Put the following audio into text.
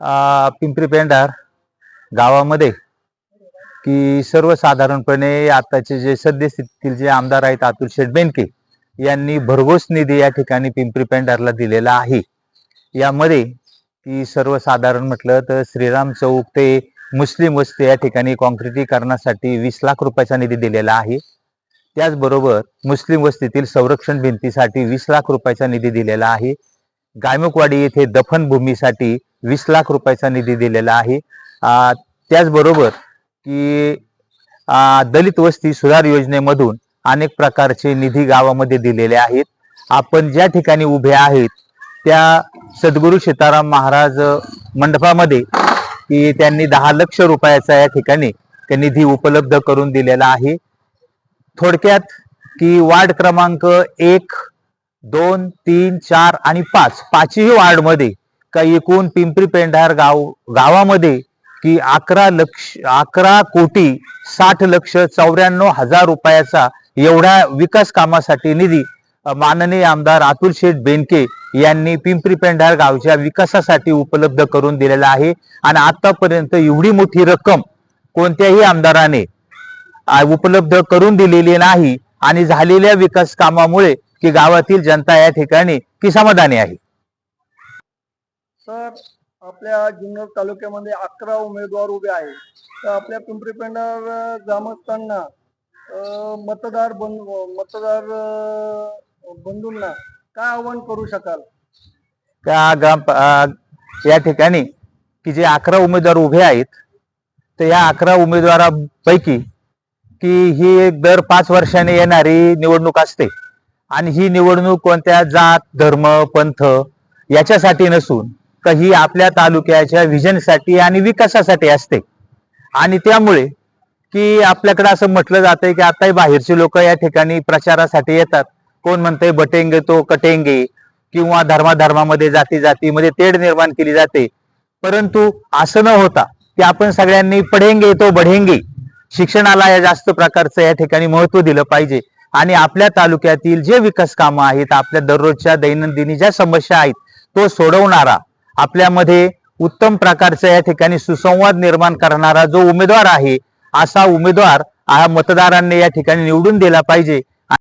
पिंपरी पेंढार गावामध्ये की सर्वसाधारणपणे आताचे जे सद्यस्थितीतील जे आमदार आहेत अतुल शेठ बेनके यांनी भरघोस निधी या ठिकाणी पिंपरी पेंढारला दिलेला आहे. यामध्ये की सर्वसाधारण म्हटलं तर श्रीराम चौक ते मुस्लिम वस्ती या ठिकाणी काँक्रिटीकरणासाठी वीस लाख रुपयाचा निधी दिलेला आहे. त्याचबरोबर मुस्लिम वस्तीतील संरक्षण भिंतीसाठी वीस लाख रुपयाचा निधी दिलेला आहे. गायमुखवाडी येथे दफनभूमीसाठी वीस लाख रुपयाचा निधी दिलेला आहे. त्याचबरोबर की आ, दलित वस्ती सुधार योजनेमधून अनेक प्रकारचे निधी गावामध्ये दिलेले आहेत. आपण ज्या ठिकाणी उभे आहेत त्या सद्गुरू सीताराम महाराज मंडपामध्ये की त्यांनी दहा लक्ष रुपयाचा या ठिकाणी त्या निधी उपलब्ध करून दिलेला आहे. थोडक्यात की वार्ड क्रमांक एक दोन तीन चार आणि पाच. पाचही वार्डमध्ये. का एकूण पिंपरी पेंढार गाव गावामध्ये की अकरा लक्ष अकरा कोटी साठ लक्ष चौऱ्याण्णव हजार रुपयाचा एवढ्या विकास कामासाठी निधी माननीय आमदार अतुल शेठ बेनके यांनी पिंपरी पेंढार गावच्या विकासासाठी उपलब्ध करून दिलेला आहे. आणि आतापर्यंत एवढी मोठी रक्कम कोणत्याही आमदाराने उपलब्ध करून दिलेली नाही. आणि झालेल्या विकास कामामुळे की गावातील जनता या ठिकाणी की समाधानी आहे? तर आपल्या जुन्नर तालुक्यामध्ये अकरा उमेदवार उभे आहेत. तर आपल्या पिंपरी पेंढार अं, ग्रामस्थांना मतदार बंधू मतदार बंधूंना काय आव्हान करू शकाल? त्या ग्राम या ठिकाणी की जे अकरा उमेदवार उभे आहेत तर या अकरा उमेदवारापैकी की ही एक दर पाच वर्षाने येणारी निवडणूक असते. आणि ही निवडणूक कोणत्या जात धर्म पंथ याच्यासाठी नसून तर ही आपल्या तालुक्याच्या व्हिजनसाठी आणि विकासासाठी असते. आणि त्यामुळे की आपल्याकडे असं म्हटलं जातंय की आताही बाहेरचे लोक या ठिकाणी प्रचारासाठी येतात. कोण म्हणतंय बटेंगे तो कटेंगे किंवा धर्माधर्मामध्ये जाती जातीमध्ये तेढ निर्माण केली जाते. परंतु असं न होता की आपण सगळ्यांनी पढेंगे तो बढेंगे. शिक्षणाला या जास्त प्रकारचं या ठिकाणी महत्त्व दिलं पाहिजे. आणि आपल्या तालुक्यातील जे विकास कामं आहेत आपल्या दररोजच्या दैनंदिनी ज्या समस्या आहेत तो सोडवणारा आपल्यामध्ये उत्तम प्रकारचा या ठिकाणी सुसंवाद निर्माण करणारा जो उमेदवार आहे असा उमेदवार हा मतदारांनी या ठिकाणी निवडून दिला पाहिजे.